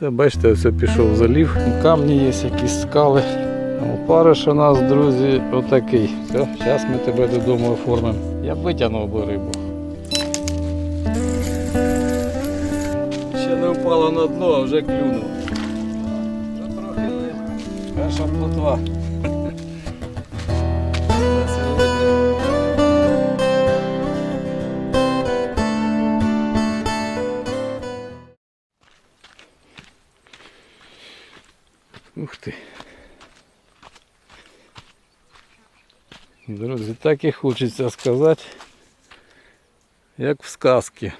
Це бачите, все пішов залів. Камні є, якісь скали. Опариш у нас, друзі, отакий. Все, зараз ми тебе додому оформимо. Я витягнув би рибу. Ще не впало на дно, а вже клюнув. Трохи не. Перша плотва. Ух ти. Друзі, так і хочеться сказати, як в сказці.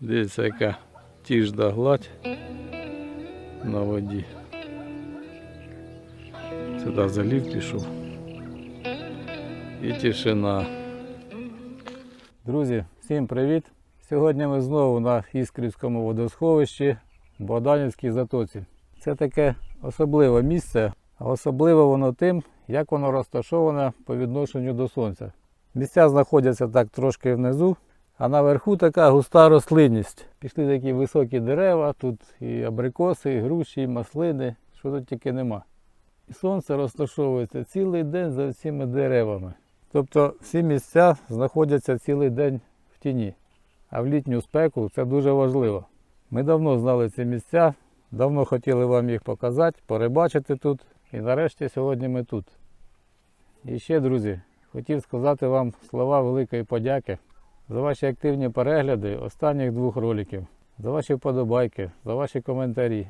Дивіться, яка тіжда гладь на воді. Сюди залів пішов. І тишина. Друзі, всім привіт! Сьогодні ми знову на Іскрівському водосховищі в Богданівській затоці. Це таке особливе місце, а особливо воно тим, як воно розташоване по відношенню до сонця. Місця знаходяться так трошки внизу, а наверху така густа рослинність. Пішли такі високі дерева, тут і абрикоси, і груші, і маслини, що тут тільки нема. І сонце розташовується цілий день за цими деревами. Тобто всі місця знаходяться цілий день в тіні. А в літню спеку це дуже важливо. Ми давно знали ці місця, давно хотіли вам їх показати, перебачити тут. І нарешті сьогодні ми тут. І ще, друзі, хотів сказати вам слова великої подяки за ваші активні перегляди останніх двох роликів, за ваші вподобайки, за ваші коментарі.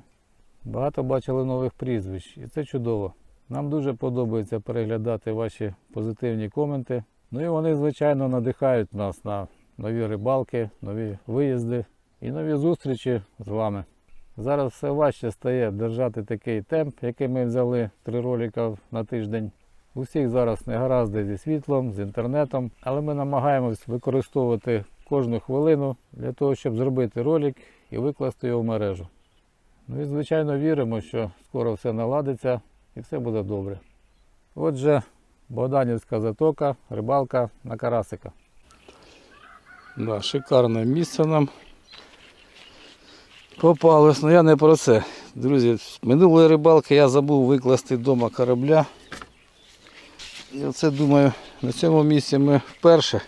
Багато бачили нових прізвищ, і це чудово. Нам дуже подобається переглядати ваші позитивні коменти. Ну і вони, звичайно, надихають нас на нові рибалки, нові виїзди і нові зустрічі з вами. Зараз все важче стає держати такий темп, який ми взяли три ролика на тиждень. У всіх зараз негаразди зі світлом, з інтернетом, але ми намагаємось використовувати кожну хвилину для того, щоб зробити ролик і викласти його в мережу. Ну і звичайно віримо, що скоро все наладиться і все буде добре. Отже, Богданівська затока, рибалка на карасика. Да, шикарне місце нам попалось, але я не про це. Друзі, минулої рибалки я забув викласти вдома корабля. І оце думаю, на цьому місці ми вперше.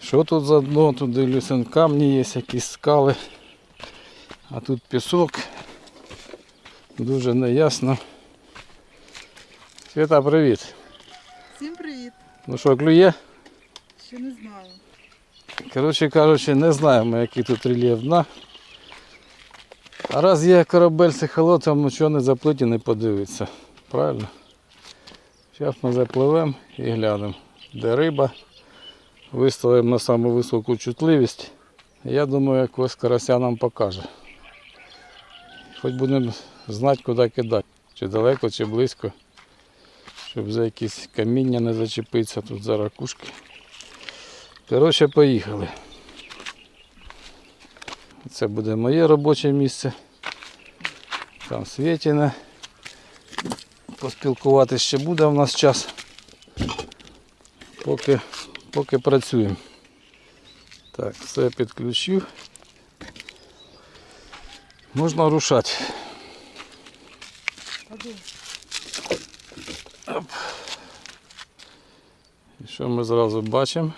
Що тут за дно? Тут дивлюся, камні є, якісь скали. А тут пісок. Дуже неясно. Свята, привіт. Всім привіт! Ну що, клює? Ще не знаю. Коротше кажучи, не знаємо, який тут рельєф дна. А раз є корабель з ехолотом, ну чого не заплить і не подивиться. Правильно? Зараз ми запливемо і глянемо, де риба. Виставимо на саму високу чутливість. Я думаю, якось карася нам покаже. Хоч будемо знати, куди кидати. Чи далеко, чи близько. Щоб за якісь каміння не зачепитися, тут за ракушки. Коротше, поїхали. Це буде моє робоче місце. Там Світіне. Поспілкуватися ще буде в нас час. Поки, поки працюємо. Так, все підключив. Можна рушати. Оп. І що ми зразу бачимо?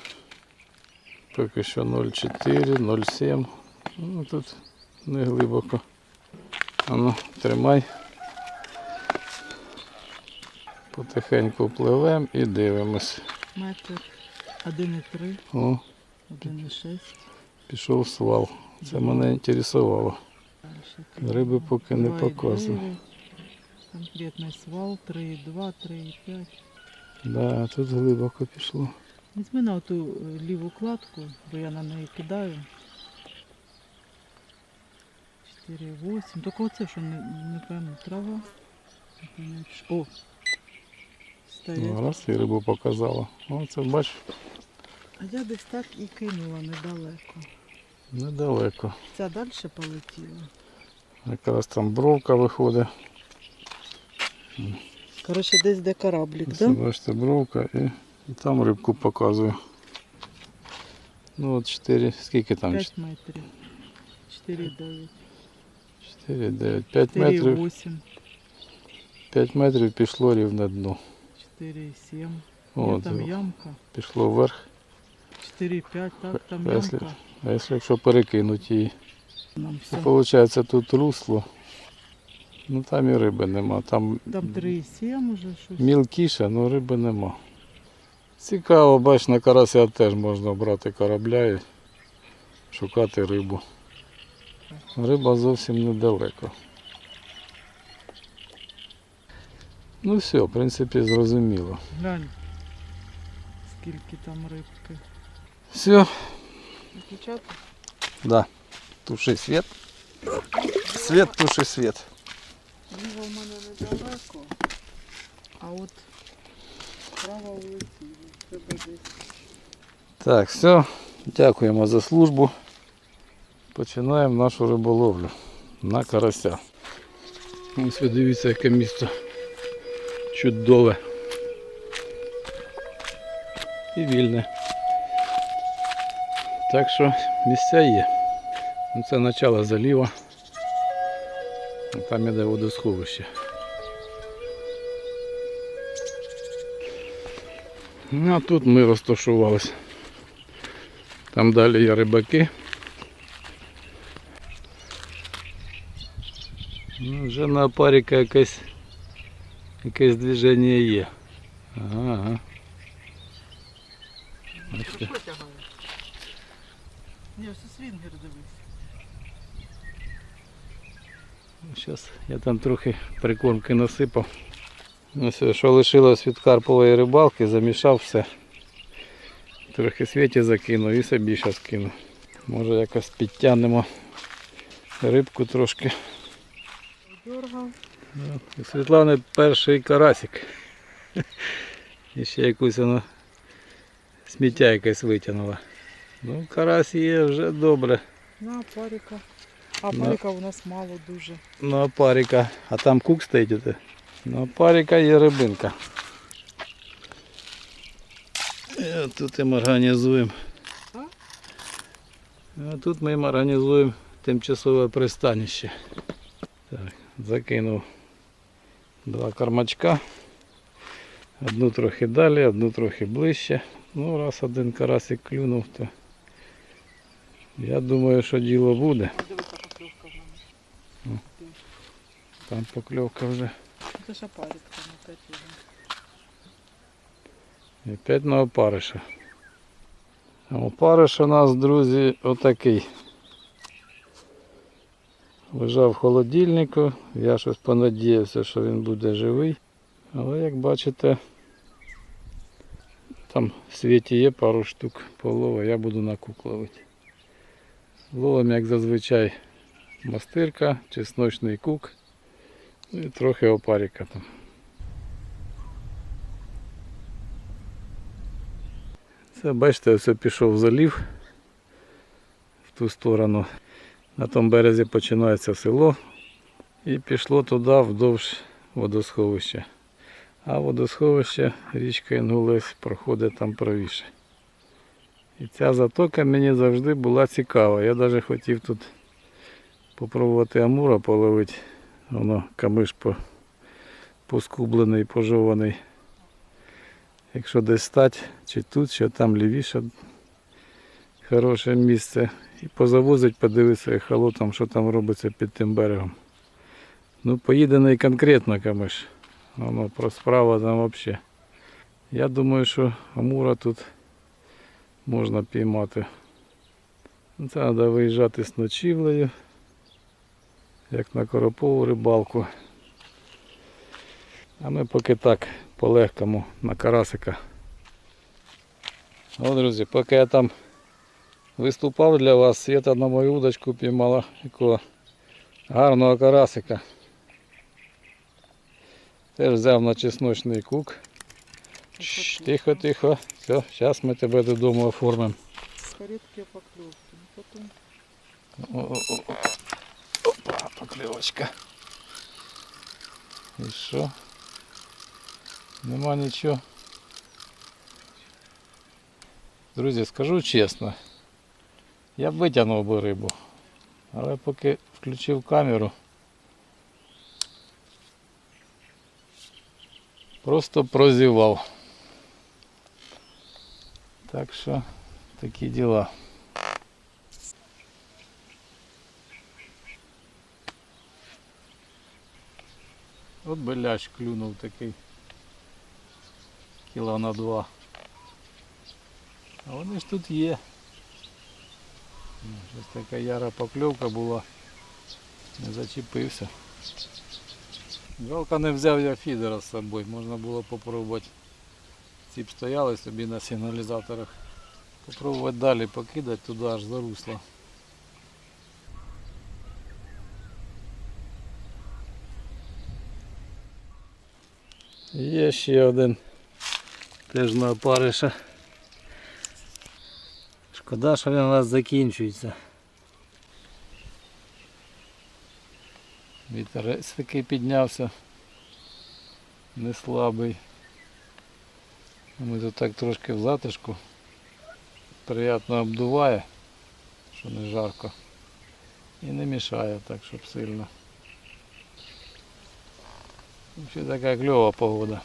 Поки що 0,4, 0,7. Ну тут не глибоко. А ну, тримай. Потихеньку пливемо і дивимось. Метр 1,3, О, 1,6. пішов свал. Це мене інтересувало. Риби поки не 2,9. показує. Конкретний свал 3,2, 3,5. Да, тут глибоко пішло. Візьми на ту е, ліву кладку, бо я на неї кидаю. 4,8. Тільки оце, що не, не пойму, трава. О! Стоять. Ну, раз і рибу показала. О, це бач, А я десь так і кинула недалеко. недалеко. Ця далі полетіла. Якраз там бровка виходить. Коротше, десь де кораблік, так? бачите, бровка і, і там рибку показую. Ну от 4, скільки там? 5 метрів. 4,9. 4, 9, 5 метрів. 4,8, 5 метрів пішло рівне дно. 4,7. О, Є там ямка. пішло вверх. 4,5, так, там Если- ямка. А якщо, якщо перекинути її, Нам все. то виходить тут русло. Ну там і риби нема. Там Там 3,7 уже щось. мілкіше, але риби нема. Цікаво, бач, на карася теж можна брати корабля і шукати рибу. Риба зовсім недалеко. Ну все, в принципі, зрозуміло. Глянь, скільки там рибки. Все, Включати? да. Туши світ. Світ, туши світ. Ліва в мене недалеко, а от права улетіла. Треба десь. Так, все. Дякуємо за службу. Починаємо нашу риболовлю на карася. Ось ви дивіться, яке місто чудове. І вільне. Так що місця є. Ну, це начало заліва. Там іде водосховище. Ну, а тут ми розташувалися. Там далі є рибаки. Ну, вже на опаріка якесь, якесь движення є. Ага, ага. Що? Ні, це свінгер дивись. Зараз я там трохи прикормки насипав. Ну все, що лишилось від карпової рибалки, замішав все. Трохи світі закинув і собі зараз кину. Може якось підтягнемо рибку трошки. Дергав. Ну, У Світлани перший карасик. І ще якусь вона сміття якесь витягнула. Ну, карась є вже добре. На паріка. А паріка у нас мало дуже. Ну, а паріка. А там кук стоїть. оте. Ну, а паріка є рибинка. І тут ми організуємо. А? А тут ми їм організуємо тимчасове пристанище. Так, закинув два кормачка. Одну трохи далі, одну трохи ближче. Ну, раз один карасик клюнув, то я думаю, що діло буде. Там покльовка вже. Це ж парік там опять його. І Опять на опариша. А опариш у нас, друзі, отакий. Лежав в холодильнику. Я щось понадіявся, що він буде живий. Але як бачите, там в світі є пару штук полова, я буду на кук ловити. Ловим, як зазвичай, мастирка, чесночний кук і трохи опаріка там. Це бачите, ось пішов залів в ту сторону. На тому березі починається село і пішло туди вдовж водосховища. А водосховище річка Інгулець проходить там правіше. І ця затока мені завжди була цікава. Я навіть хотів тут попробувати амура половити. Воно камиш по, поскублений, пожований. Якщо десь стать, чи тут, чи там лівіше, хороше місце. І позавозить, подивитися ехолотом, що там робиться під тим берегом. Ну, поїдений конкретно камиш. Воно про справа там взагалі. Я думаю, що амура тут можна піймати. Ну, Це треба виїжджати з ночівлею, як на коропову рибалку. А ми поки так по-легкому на карасика. О, друзі, поки я там виступав для вас, Свята на мою удочку піймала якого гарного карасика. Теж взяв на чесночний кук. Тихо, тихо. Все, зараз ми тебе додому оформимо. Рідкі покльовки. Ну, Потім. Опа, поклевочка. І що? Нема нічого. Друзі, скажу чесно, я б витягнув би рибу. Але поки включив камеру, просто прозівав. Так що такі діла. От беляч клюнув такий кіла на два. А вони ж тут є. Щось така яра покльовка була. Не зачепився. Жалко не взяв я фідера з собою, можна було попробувати. Ці б стояли собі на сигналізаторах. Попробувати далі покидати туди аж за русло. Є ще один теж на опариша. Шкода, що він у нас закінчується. Вітерець такий піднявся. Не слабий. Ми тут так трошки в затишку. Приємно обдуває, що не жарко. І не мішає так, щоб сильно. Ще така кльова погода.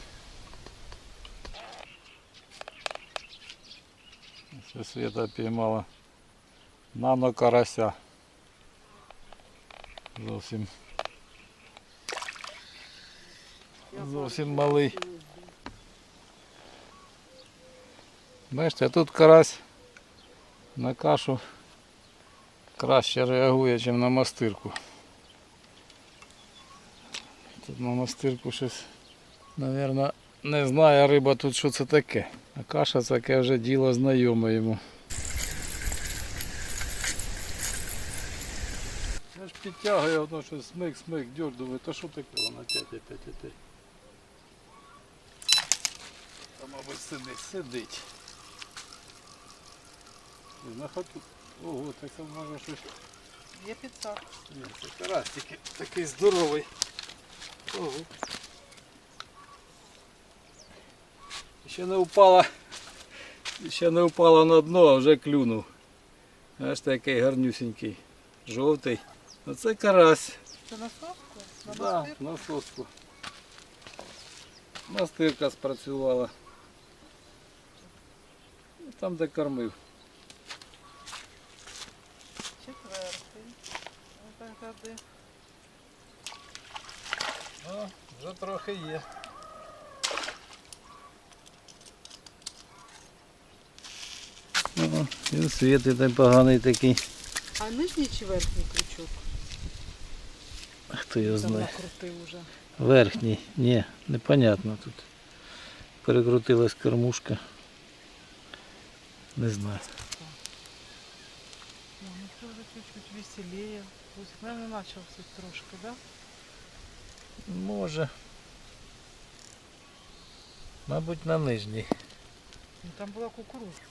Це світа піймала нано карася. Зовсім. Зовсім малий. Бачите, тут карась на кашу краще реагує, ніж на мастирку. Тут на мастирку щось, мабуть, не знає риба тут, що це таке. А каша це таке вже діло знайоме йому. Я ж підтягує одно щось смик, смик, дьор, думаю, та що таке воно опять, опять, опять. Та, мабуть, сидить, сидить. І На хату. Ого, так це може щось. Є підсак. Ні, це карась тільки такий здоровий. Ого. Ще не впала. Ще не впала на дно, а вже клюнув. Аж такий гарнюсінький. Жовтий. Оце карась. Це на соску? На Да, на соску. Мастирка спрацювала. Ну, Там де кормив. Четвертий. Так де. Вже трохи є. О, він світить непоганий такий. А нижній чи верхній крючок? Хто його знає. Верхній. Ні, непонятно тут. Перекрутилась кормушка. Не знаю. Ну, вже чуть-чуть веселіє. Ось, наверное, начався трошки, да? Може. Мабуть, на нижній. Ну, там була кукурузка.